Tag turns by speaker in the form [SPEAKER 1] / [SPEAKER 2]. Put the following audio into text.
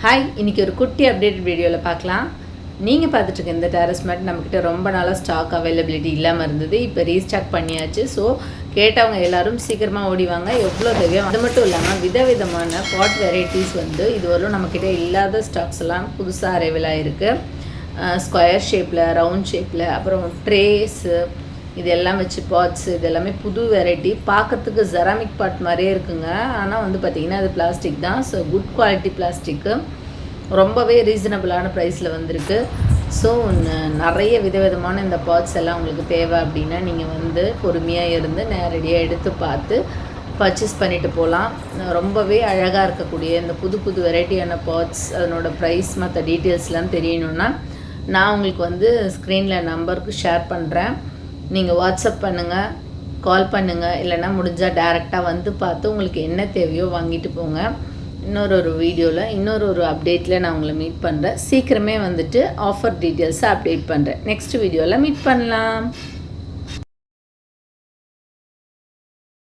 [SPEAKER 1] Hi இன்றைக்கி ஒரு குட்டி அப்டேட் வீடியோவில் பார்க்கலாம். நீங்கள் பார்த்துட்டு இருக்க இந்த டெரஸ் மேட் நம்மக்கிட்ட ரொம்ப நாளாக ஸ்டாக் அவைலபிலிட்டி இல்லாமல் இருந்தது. இப்போ ரீஸ்டாக் பண்ணியாச்சு. ஸோ கேட்டவங்க எல்லாரும் சீக்கிரமாக ஓடிவாங்க எவ்வளோ தேவையோ அது மட்டும் இல்லாமல் விதவிதமான பாட் வெரைட்டிஸ் வந்து இதுவரையும் நம்மக்கிட்ட இல்லாத ஸ்டாக்ஸ் எல்லாம் புதுசாக அரைவலாக இருக்குது ஸ்கொயர் ஷேப்பில் ரவுண்ட் ஷேப்பில் அப்புறம் ட்ரேஸு இது எல்லாம் வச்சு பாட்ஸ் இது எல்லாமே புது வெரைட்டி பார்க்கறதுக்கு ஜெராமிக் பாட் மாதிரியே இருக்குங்க. ஆனால் வந்து பார்த்திங்கன்னா அது பிளாஸ்டிக் தான். ஸோ குட் குவாலிட்டி பிளாஸ்டிக்கு ரொம்பவே ரீசனபிளான ப்ரைஸில் வந்திருக்கு. ஸோ நிறைய விதவிதமான இந்த பாட்ஸ் எல்லாம் உங்களுக்கு தேவை அப்படின்னா நீங்கள் வந்து பொறுமையாக இருந்து நேரடியாக எடுத்து பார்த்து பர்ச்சேஸ் பண்ணிட்டு போகலாம் ரொம்பவே அழகாக இருக்கக்கூடிய இந்த புது புது வெரைட்டியான பாட்ஸ் அதனோட ப்ரைஸ் மற்ற டீட்டெயில்ஸ்லாம் தெரியணுன்னா நான் உங்களுக்கு வந்து ஸ்க்ரீனில் நம்பருக்கு ஷேர் பண்ணுறேன் நீங்கள் வாட்ஸ்அப் பண்ணுங்கள் கால் பண்ணுங்கள் இல்லைன்னா முடிஞ்சால் டேரெக்டாக வந்து பார்த்து உங்களுக்கு என்ன தேவையோ வாங்கிட்டு போங்க. இன்னொரு ஒரு வீடியோவில் இன்னொரு ஒரு அப்டேட்டில் நான் உங்களை மீட் பண்ணுறேன் சீக்கிரமே வந்துட்டு ஆஃபர் டீட்டெயில்ஸை அப்டேட் பண்ணுறேன் நெக்ஸ்ட் வீடியோவில் மீட் பண்ணலாம்.